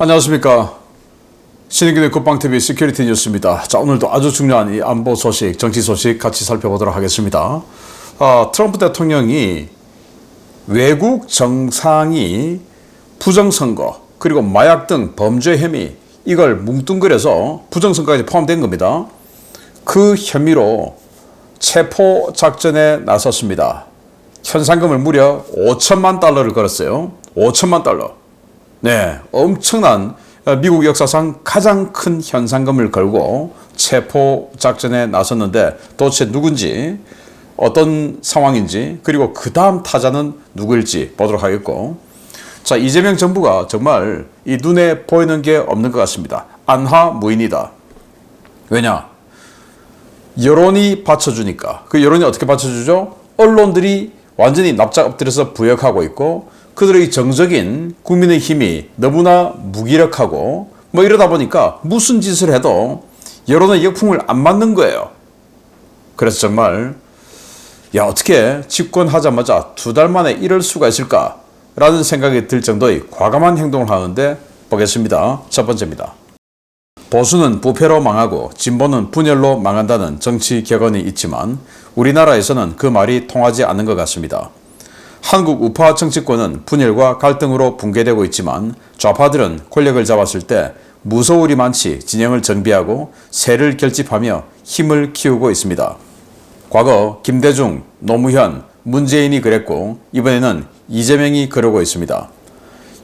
안녕하십니까. 신인균의 국방TV 시큐리티 뉴스입니다. 자, 오늘도 아주 중요한 이 안보 소식, 정치 소식 같이 살펴보도록 하겠습니다. 아, 트럼프 대통령이 외국 정상이 부정선거, 그리고 마약 등 범죄 혐의, 이걸 뭉뚱그려서 부정선거까지 포함된 겁니다. 그 혐의로 체포 작전에 나섰습니다. 현상금을 무려 5천만 달러를 걸었어요. 5천만 달러. 네, 엄청난 어, 미국 역사상 가장 큰 현상금을 걸고 체포 작전에 나섰는데 도대체 누군지 어떤 상황인지 그리고 그 다음 타자는 누구일지 보도록 하겠고 자 이재명 정부가 정말 이 눈에 보이는 게 없는 것 같습니다. 안하 무인이다. 왜냐? 여론이 받쳐주니까 그 여론이 어떻게 받쳐주죠? 언론들이 완전히 납작 엎드려서 부역하고 있고 그들의 정적인 국민의 힘이 너무나 무기력하고 뭐 이러다 보니까 무슨 짓을 해도 여론의 역풍을 안 맞는 거예요. 그래서 정말 야 어떻게 집권하자마자 두 달 만에 이럴 수가 있을까라는 생각이 들 정도의 과감한 행동을 하는데 보겠습니다. 첫 번째입니다. 보수는 부패로 망하고 진보는 분열로 망한다는 정치 격언이 있지만 우리나라에서는 그 말이 통하지 않는 것 같습니다. 한국 우파 정치권은 분열과 갈등으로 붕괴되고 있지만 좌파들은 권력을 잡았을 때 무서울이 많지 진영을 정비하고 세를 결집하며 힘을 키우고 있습니다. 과거 김대중, 노무현, 문재인이 그랬고 이번에는 이재명이 그러고 있습니다.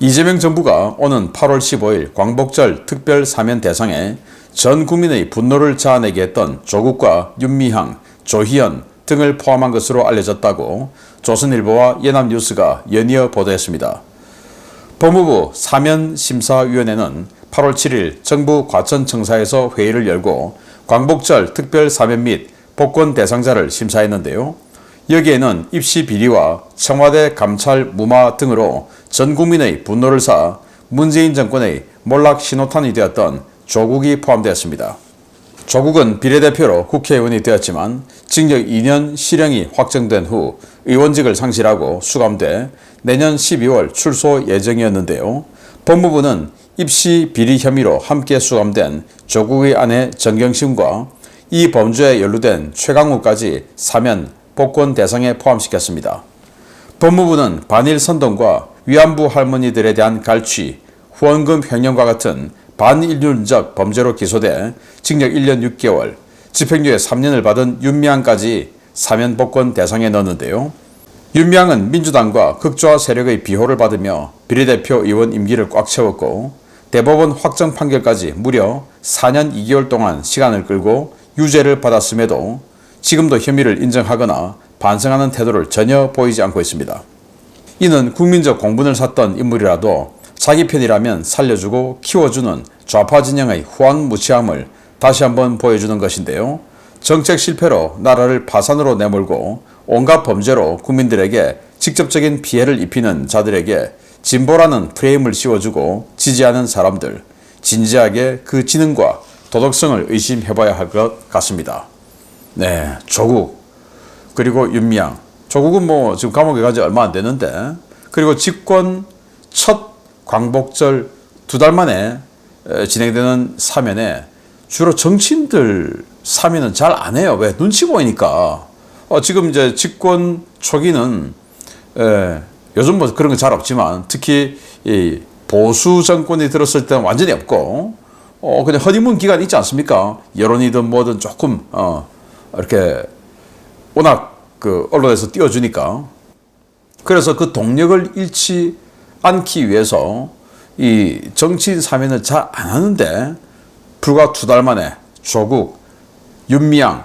이재명 정부가 오는 8월 15일 광복절 특별 사면 대상에 전 국민의 분노를 자아내게 했던 조국과 윤미향, 조희연 등을 포함한 것으로 알려졌다고 조선일보와 연합뉴스가 연이어 보도했습니다. 법무부 사면심사위원회는 8월 7일 정부 과천청사에서 회의를 열고 광복절 특별 사면 및 복권 대상자를 심사했는데요. 여기에는 입시 비리와 청와대 감찰 무마 등으로 전 국민의 분노를 사 문재인 정권의 몰락 신호탄이 되었던 조국이 포함되었습니다. 조국은 비례대표로 국회의원이 되었지만 징역 2년 실형이 확정된 후 의원직을 상실하고 수감돼 내년 12월 출소 예정이었는데요. 법무부는 입시 비리 혐의로 함께 수감된 조국의 아내 정경심과 이 범죄에 연루된 최강욱까지 사면 복권 대상에 포함시켰습니다. 법무부는 반일 선동과 위안부 할머니들에 대한 갈취, 후원금 횡령과 같은 반인륜적 범죄로 기소돼 징역 1년 6개월, 집행유예 3년을 받은 윤미향까지 사면 복권 대상에 넣었는데요. 윤미향은 민주당과 극좌 세력의 비호를 받으며 비례대표 의원 임기를 꽉 채웠고 대법원 확정 판결까지 무려 4년 2개월 동안 시간을 끌고 유죄를 받았음에도 지금도 혐의를 인정하거나 반성하는 태도를 전혀 보이지 않고 있습니다. 이는 국민적 공분을 샀던 인물이라도 자기 편이라면 살려주고 키워주는 좌파 진영의 후한무치함을 다시 한번 보여주는 것인데요. 정책 실패로 나라를 파산으로 내몰고 온갖 범죄로 국민들에게 직접적인 피해를 입히는 자들에게 진보라는 프레임을 씌워주고 지지하는 사람들, 진지하게 그 지능과 도덕성을 의심해봐야 할 것 같습니다. 네, 조국 그리고 윤미향. 조국은 뭐 지금 감옥에 간지 얼마 안 됐는데 그리고 집권 첫 광복절 두 달 만에 진행되는 사면에 주로 정치인들 사면은 잘 안 해요. 왜? 눈치 보이니까. 어, 지금 이제 집권 초기는 에, 요즘 뭐 그런 거잘 없지만 특히 이 보수 정권이 들었을 때는 완전히 없고 어, 그냥 허니문 기간 있지 않습니까? 여론이든 뭐든 조금 어, 이렇게 워낙 그 언론에서 띄워주니까 그래서 그 동력을 잃지 않기 위해서 이 정치인 사면을 잘 안 하는데 불과 두 달 만에 조국, 윤미향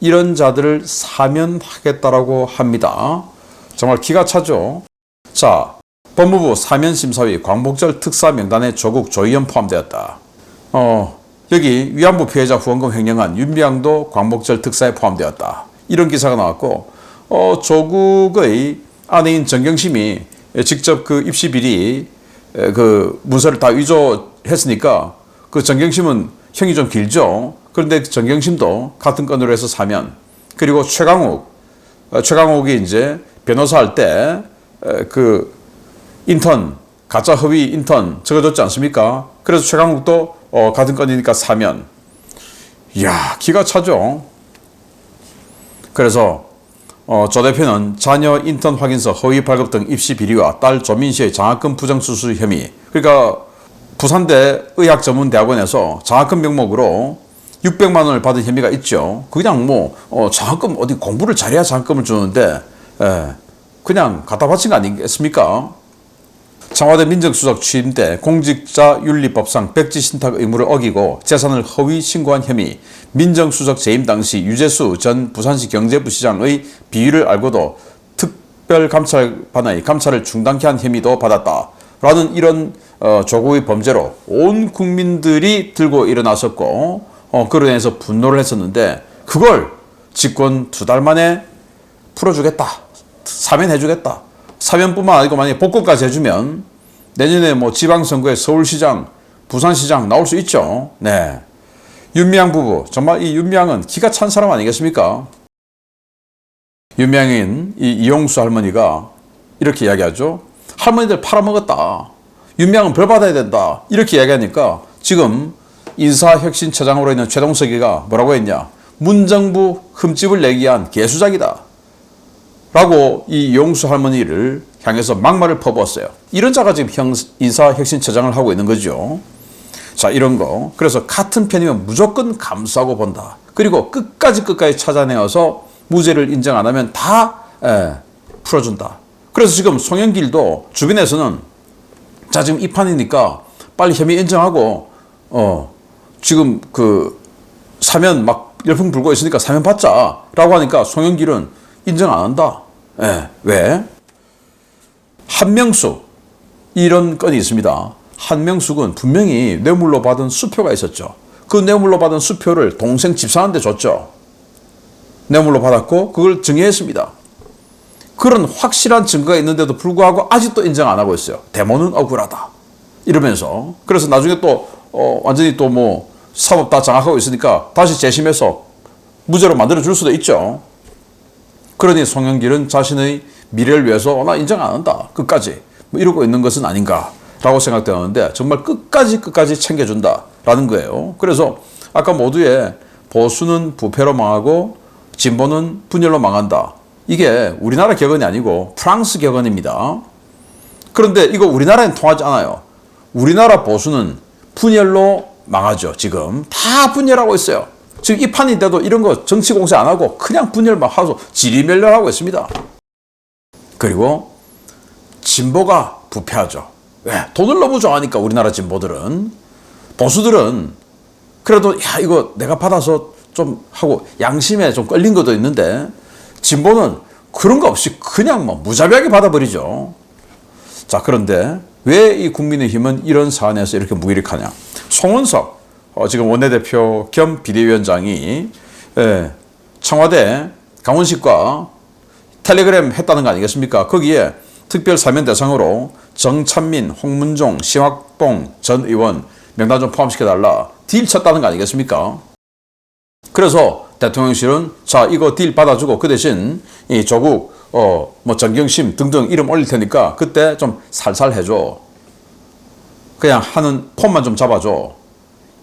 이런 자들을 사면하겠다라고 합니다. 정말 기가 차죠. 자, 법무부 사면심사위 광복절 특사 명단에 조국, 조희연 포함되었다. 어, 여기 위안부 피해자 후원금 횡령한 윤미향도 광복절 특사에 포함되었다. 이런 기사가 나왔고, 어, 조국의 아내인 정경심이 직접 그 입시 비리 그 문서를 다 위조했으니까 그 정경심은 형이 좀 길죠. 그런데 정경심도 같은 건으로 해서 사면 그리고 최강욱 어, 최강욱이 이제 변호사 할 때 그 인턴 가짜 허위 인턴 적어줬지 않습니까? 그래서 최강욱도 어, 같은 건이니까 사면 이야 기가 차죠. 그래서 어, 조 대표는 자녀 인턴 확인서 허위 발급 등 입시 비리와 딸 조민 씨의 장학금 부정 수수 혐의 그러니까 부산대 의학전문대학원에서 장학금 명목으로 600만 원을 받은 혐의가 있죠. 그냥 뭐 어, 장학금 어디 공부를 잘해야 장학금을 주는데 예, 그냥 갖다 바친 거 아니겠습니까? 청와대 민정수석 취임 때 공직자 윤리법상 백지 신탁 의무를 어기고 재산을 허위 신고한 혐의, 민정수석 재임 당시 유재수 전 부산시 경제부시장의 비위를 알고도 특별감찰반의 감찰을 중단케 한 혐의도 받았다. 라는 이런 어, 조국의 범죄로 온 국민들이 들고 일어났었고 어, 그로 인해서 분노를 했었는데 그걸 집권 두 달 만에 풀어주겠다. 사면해주겠다. 사면뿐만 아니고 만약에 복권까지 해주면 내년에 뭐 지방선거에 서울시장, 부산시장 나올 수 있죠. 네. 윤미향 부부. 정말 이 윤미향은 기가 찬 사람 아니겠습니까? 윤미향인 이 이용수 할머니가 이렇게 이야기하죠. 할머니들 팔아먹었다. 윤미향은 벌 받아야 된다. 이렇게 이야기하니까 지금 인사혁신처장으로 있는 최동석이가 뭐라고 했냐. 문정부 흠집을 내기 위한 개수작이다. 라고 이 용수 할머니를 향해서 막말을 퍼부었어요. 이런 자가 지금 형, 인사혁신처장을 하고 있는 거죠. 자, 이런 거. 그래서 같은 편이면 무조건 감수하고 본다. 그리고 끝까지 끝까지 찾아내어서 무죄를 인정 안 하면 다 예, 풀어준다. 그래서 지금 송영길도 주변에서는 자, 지금 이 판이니까 빨리 혐의 인정하고, 어, 지금 그 사면 막 열풍 불고 있으니까 사면 받자. 라고 하니까 송영길은 인정 안 한다. 예, 왜? 한명숙 이런 건이 있습니다. 한명숙은 분명히 뇌물로 받은 수표가 있었죠. 그 뇌물로 받은 수표를 동생 집사한테 줬죠. 뇌물로 받았고 그걸 증여했습니다. 그런 확실한 증거가 있는데도 불구하고 아직도 인정 안 하고 있어요. 대모는 억울하다. 이러면서 그래서 나중에 또 어, 완전히 또 뭐 사법 다 장악하고 있으니까 다시 재심해서 무죄로 만들어 줄 수도 있죠. 그러니 송영길은 자신의 미래를 위해서 나 인정 안 한다. 끝까지. 뭐 이러고 있는 것은 아닌가라고 생각되었는데 정말 끝까지 끝까지 챙겨준다라는 거예요. 그래서 아까 모두의 보수는 부패로 망하고 진보는 분열로 망한다. 이게 우리나라 격언이 아니고 프랑스 격언입니다. 그런데 이거 우리나라엔 통하지 않아요. 우리나라 보수는 분열로 망하죠. 지금 다 분열하고 있어요. 지금 이 판인데도 이런 거 정치 공세 안 하고 그냥 분열만 하고 지리멸렬하고 있습니다. 그리고 진보가 부패하죠. 왜? 돈을 너무 좋아하니까 우리나라 진보들은 보수들은 그래도 야 이거 내가 받아서 좀 하고 양심에 좀 끌린 것도 있는데 진보는 그런 거 없이 그냥 뭐 무자비하게 받아버리죠. 자 그런데 왜 이 국민의힘은 이런 사안에서 이렇게 무기력하냐? 송원석 어, 지금 원내대표 겸 비대위원장이 예, 청와대 강원식과 텔레그램 했다는 거 아니겠습니까? 거기에 특별 사면 대상으로 정찬민, 홍문종, 심학봉 전 의원 명단 좀 포함시켜달라 딜 쳤다는 거 아니겠습니까? 그래서 대통령실은 자 이거 딜 받아주고 그 대신 이 조국 어 뭐 정경심 등등 이름 올릴 테니까 그때 좀 살살 해줘. 그냥 하는 폼만 좀 잡아줘.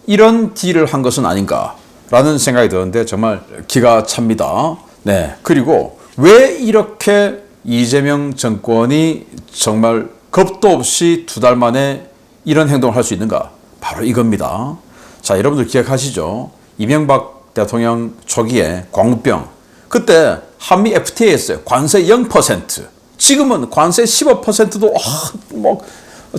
이런 딜을 한 것은 아닌가라는 생각이 드는데 정말 기가 찹니다. 네. 그리고 왜 이렇게 이재명 정권이 정말 겁도 없이 두 달 만에 이런 행동을 할 수 있는가? 바로 이겁니다. 자, 여러분들 기억하시죠? 이명박 대통령 초기에 광우병. 그때 한미 FTA 했어요. 관세 0%. 지금은 관세 15%도, 아, 뭐,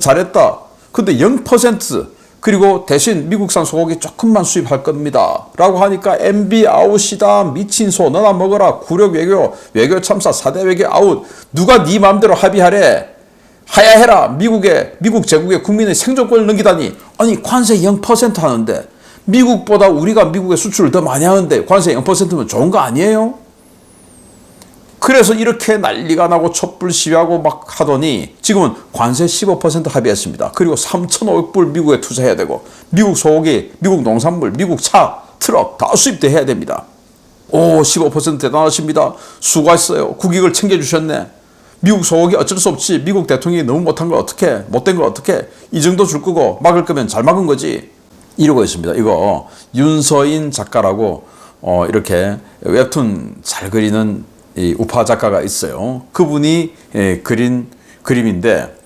잘했다. 근데 0% 그리고 대신 미국산 소고기 조금만 수입할 겁니다. 라고 하니까 MB 아웃이다. 미친 소 너나 먹어라. 구력 외교, 외교 참사, 사대 외교 아웃. 누가 네 마음대로 합의하래. 하야해라. 미국의, 미국 제국의 국민의 생존권을 넘기다니. 아니, 관세 0% 하는데. 미국보다 우리가 미국에 수출을 더 많이 하는데 관세 0%면 좋은 거 아니에요? 그래서 이렇게 난리가 나고 촛불 시위하고 막 하더니 지금은 관세 15% 합의했습니다. 그리고 3,500불 미국에 투자해야 되고 미국 소고기, 미국 농산물, 미국 차, 트럭 다 수입돼야 됩니다. 오, 15% 대단하십니다. 수고했어요. 국익을 챙겨주셨네. 미국 소고기 어쩔 수 없지. 미국 대통령이 너무 못한 걸 어떻게, 못된 걸 어떻게, 이 정도 줄 거고 막을 거면 잘 막은 거지. 이러고 있습니다. 이거 윤서인 작가라고 어, 이렇게 웹툰 잘 그리는 이 우파 작가가 있어요. 그분이 예, 그린 그림인데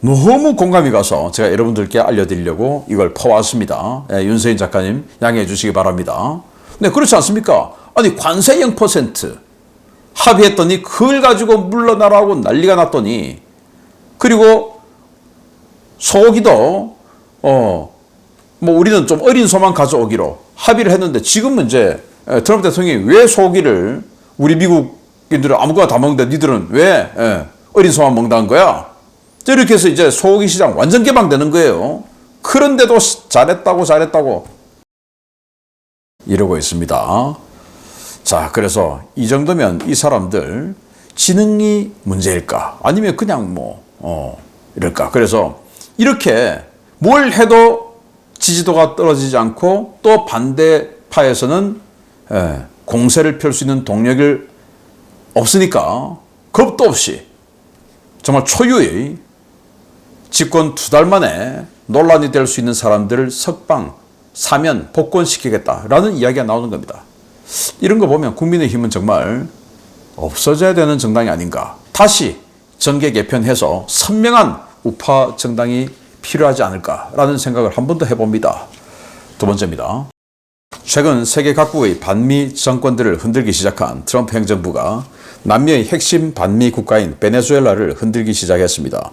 너무 공감이 가서 제가 여러분들께 알려드리려고 이걸 퍼왔습니다. 예, 윤서인 작가님 양해해 주시기 바랍니다. 네, 그렇지 않습니까? 아니, 관세 0% 합의했더니 그걸 가지고 물러나라고 난리가 났더니 그리고 소고기도 어, 뭐 우리는 좀 어린 소만 가져오기로 합의를 했는데 지금은 이제 에, 트럼프 대통령이 왜 소고기를 우리 미국인들은 아무거나 다 먹는데 니들은 왜 에, 어린 소만 먹는다는 거야? 자, 이렇게 해서 이제 소고기 시장 완전 개방되는 거예요. 그런데도 시- 잘했다고 잘했다고 이러고 있습니다. 자, 그래서 이 정도면 이 사람들 지능이 문제일까? 아니면 그냥 뭐, 어, 이럴까? 그래서 이렇게 뭘 해도 지지도가 떨어지지 않고 또 반대파에서는 예, 공세를 펼 수 있는 동력을 없으니까 겁도 없이 정말 초유의 집권 두 달 만에 논란이 될 수 있는 사람들을 석방, 사면, 복권시키겠다라는 이야기가 나오는 겁니다. 이런 거 보면 국민의힘은 정말 없어져야 되는 정당이 아닌가. 다시 정계 개편해서 선명한 우파 정당이 필요하지 않을까라는 생각을 한 번 더 해봅니다. 두 번째입니다. 최근 세계 각국의 반미 정권들을 흔들기 시작한 트럼프 행정부가 남미의 핵심 반미 국가인 베네수엘라를 흔들기 시작했습니다.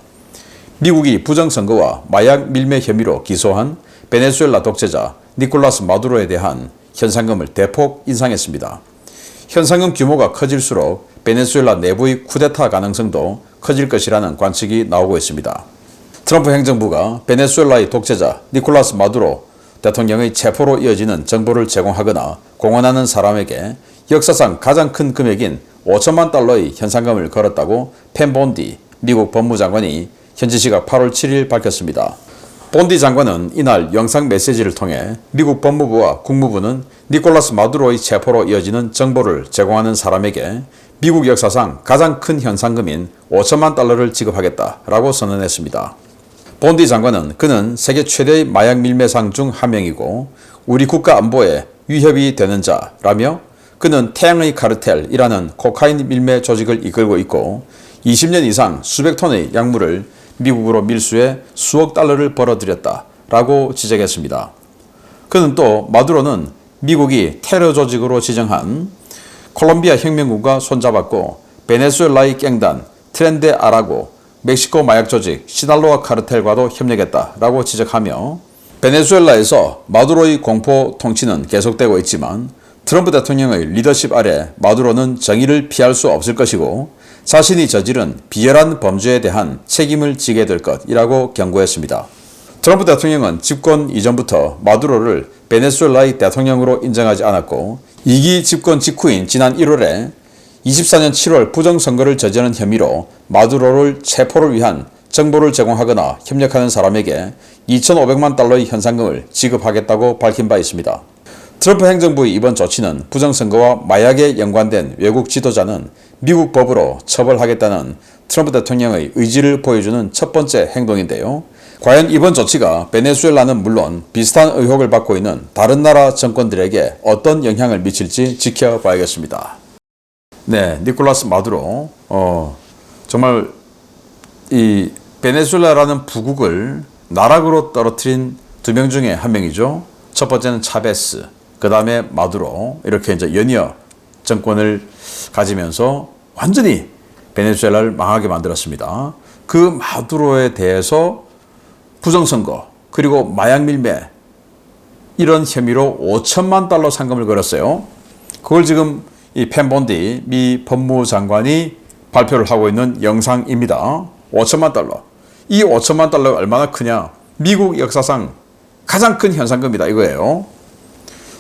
미국이 부정선거와 마약 밀매 혐의로 기소한 베네수엘라 독재자 니콜라스 마두로에 대한 현상금을 대폭 인상했습니다. 현상금 규모가 커질수록 베네수엘라 내부의 쿠데타 가능성도 커질 것이라는 관측이 나오고 있습니다. 트럼프 행정부가 베네수엘라의 독재자 니콜라스 마두로 대통령의 체포로 이어지는 정보를 제공하거나 공헌하는 사람에게 역사상 가장 큰 금액인 5천만 달러의 현상금을 걸었다고 펜 본디 미국 법무장관이 현지 시각 8월 7일 밝혔습니다. 본디 장관은 이날 영상 메시지를 통해 미국 법무부와 국무부는 니콜라스 마두로의 체포로 이어지는 정보를 제공하는 사람에게 미국 역사상 가장 큰 현상금인 5천만 달러를 지급하겠다라고 선언했습니다. 본디 장관은 그는 세계 최대의 마약 밀매상 중 한 명이고 우리 국가 안보에 위협이 되는 자라며 그는 태양의 카르텔이라는 코카인 밀매 조직을 이끌고 있고 20년 이상 수백 톤의 약물을 미국으로 밀수해 수억 달러를 벌어들였다라고 지적했습니다. 그는 또 마두로는 미국이 테러 조직으로 지정한 콜롬비아 혁명군과 손잡았고 베네수엘라의 깽단 트렌데 아라고 멕시코 마약 조직 시날로아 카르텔과도 협력했다라고 지적하며 베네수엘라에서 마두로의 공포 통치는 계속되고 있지만 트럼프 대통령의 리더십 아래 마두로는 정의를 피할 수 없을 것이고 자신이 저지른 비열한 범죄에 대한 책임을 지게 될 것이라고 경고했습니다. 트럼프 대통령은 집권 이전부터 마두로를 베네수엘라의 대통령으로 인정하지 않았고 2기 집권 직후인 지난 1월에 24년 7월 부정선거를 저지른 혐의로 마두로를 체포를 위한 정보를 제공하거나 협력하는 사람에게 2,500만 달러의 현상금을 지급하겠다고 밝힌 바 있습니다. 트럼프 행정부의 이번 조치는 부정선거와 마약에 연관된 외국 지도자는 미국 법으로 처벌하겠다는 트럼프 대통령의 의지를 보여주는 첫 번째 행동인데요. 과연 이번 조치가 베네수엘라는 물론 비슷한 의혹을 받고 있는 다른 나라 정권들에게 어떤 영향을 미칠지 지켜봐야겠습니다. 네, 니콜라스 마두로 어, 정말 이 베네수엘라라는 부국을 나락으로 떨어뜨린 두 명 중에 한 명이죠. 첫 번째는 차베스, 그 다음에 마두로 이렇게 이제 연이어 정권을 가지면서 완전히 베네수엘라를 망하게 만들었습니다. 그 마두로에 대해서 부정선거 그리고 마약 밀매 이런 혐의로 5천만 달러 상금을 걸었어요. 그걸 지금 이 펜본디 미 법무장관이 발표를 하고 있는 영상입니다. 5천만 달러. 이 5천만 달러가 얼마나 크냐? 미국 역사상 가장 큰 현상금이다 이거예요.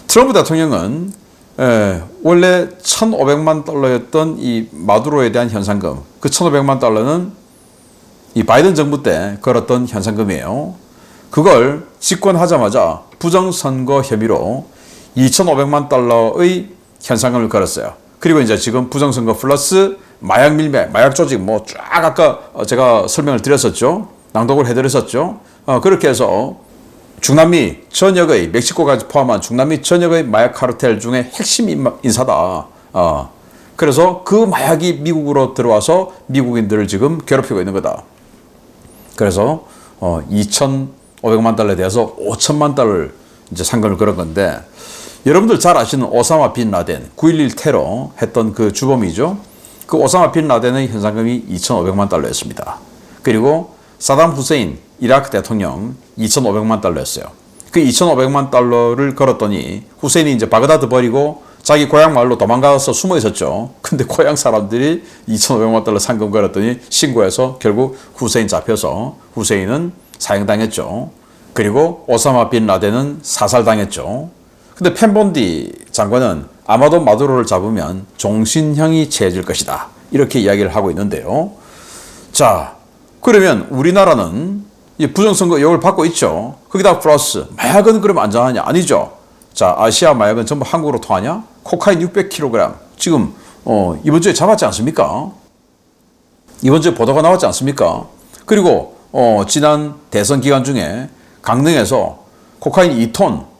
트럼프 대통령은 에, 원래 1,500만 달러였던 이 마두로에 대한 현상금, 그 1,500만 달러는 이 바이든 정부 때 걸었던 현상금이에요. 그걸 집권하자마자 부정선거 혐의로 2,500만 달러의 현상금을 걸었어요. 그리고 이제 지금 부정선거 플러스 마약 밀매, 마약 조직 뭐 쫙 아까 어, 제가 설명을 드렸었죠. 낭독을 해드렸었죠. 어, 그렇게 해서 중남미 전역의 멕시코까지 포함한 중남미 전역의 마약 카르텔 중에 핵심 인사다. 어, 그래서 그 마약이 미국으로 들어와서 미국인들을 지금 괴롭히고 있는 거다. 그래서 어, 2,500만 달러에 대해서 5천만 달러를 이제 상금을 걸은 건데 여러분들 잘 아시는 오사마 빈 라덴 9.11 테러 했던 그 주범이죠. 그 오사마 빈 라덴의 현상금이 2,500만 달러였습니다. 그리고 사담 후세인 이라크 대통령 2,500만 달러였어요. 그 2,500만 달러를 걸었더니 후세인이 이제 바그다드 버리고 자기 고향 마을로 도망가서 숨어 있었죠. 근데 고향 사람들이 2,500만 달러 상금 걸었더니 신고해서 결국 후세인 잡혀서 후세인은 사형당했죠. 그리고 오사마 빈 라덴은 사살당했죠. 근데 펜본디 장관은 아마도 마두로를 잡으면 종신형이 채해질 것이다. 이렇게 이야기를 하고 있는데요. 자, 그러면 우리나라는 이 부정선거 의혹을 받고 있죠. 거기다 플러스 마약은 그러면 안전하냐? 아니죠. 자, 아시아 마약은 전부 한국으로 통하냐? 코카인 600kg 지금 어, 이번 주에 잡았지 않습니까? 이번 주에 보도가 나왔지 않습니까? 그리고 어, 지난 대선 기간 중에 강릉에서 코카인 2톤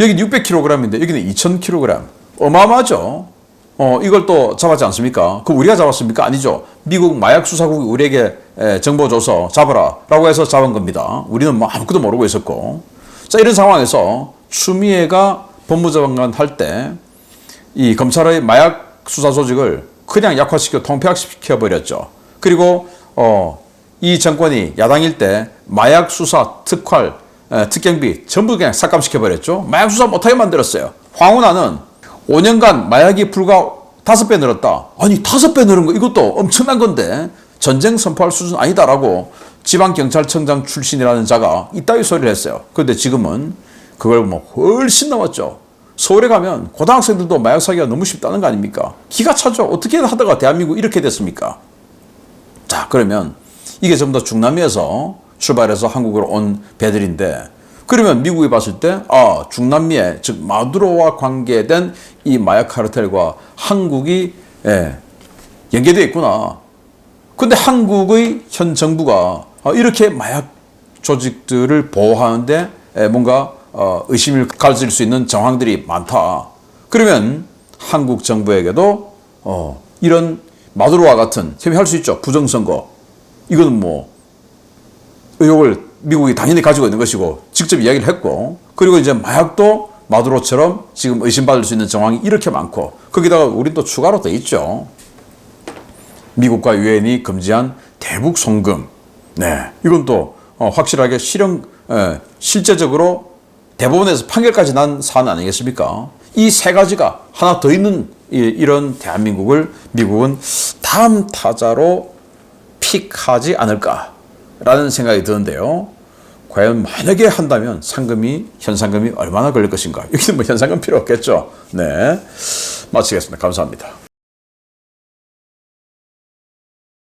여기 600kg인데 여기는 2000kg 어마어마하죠. 어, 이걸 또 잡았지 않습니까? 그 우리가 잡았습니까? 아니죠. 미국 마약 수사국이 우리에게 에, 정보 줘서 잡아라라고 해서 잡은 겁니다. 우리는 뭐 아무것도 모르고 있었고. 자, 이런 상황에서 추미애가 법무장관 할 때 이 검찰의 마약 수사 조직을 그냥 약화시켜 통폐합시켜 버렸죠. 그리고 어, 이 정권이 야당일 때 마약 수사 특활 에, 특경비 전부 그냥 삭감시켜 버렸죠. 마약 수사 못하게 만들었어요. 황운하는 5년간 마약이 불과 다섯 배 늘었다. 아니 다섯 배 늘은 거 이것도 엄청난 건데 전쟁 선포할 수준 아니다라고 지방경찰청장 출신이라는 자가 이따위 소리를 했어요. 그런데 지금은 그걸 뭐 훨씬 넘었죠. 서울에 가면 고등학생들도 마약 사기가 너무 쉽다는 거 아닙니까? 기가 차죠. 어떻게 하다가 대한민국 이렇게 됐습니까? 자, 그러면 이게 전부 다 중남미에서 출발해서 한국으로 온 배들인데 그러면 미국이 봤을 때 아, 중남미에 즉 마두로와 관계된 이 마약 카르텔과 한국이 예, 연계되어 있구나. 근데 한국의 현 정부가 아, 이렇게 마약 조직들을 보호하는데 에, 뭔가 어, 의심을 가질 수 있는 정황들이 많다. 그러면 한국 정부에게도 어, 이런 마두로와 같은 협의할 수 있죠. 부정선거. 이거는 뭐 의혹을 미국이 당연히 가지고 있는 것이고 직접 이야기를 했고 그리고 이제 마약도 마두로처럼 지금 의심받을 수 있는 정황이 이렇게 많고 거기다가 우리 또 추가로 돼 있죠. 미국과 유엔이 금지한 대북 송금. 네, 이건 또 어, 확실하게 실형 에, 실제적으로 대법원에서 판결까지 난 사안 아니겠습니까? 이 세 가지가 하나 더 있는 이, 이런 대한민국을 미국은 다음 타자로 픽하지 않을까 라는 생각이 드는데요. 과연 만약에 한다면 상금이 현상금이 얼마나 걸릴 것인가? 여기는 뭐 현상금 필요 없겠죠. 네, 마치겠습니다. 감사합니다.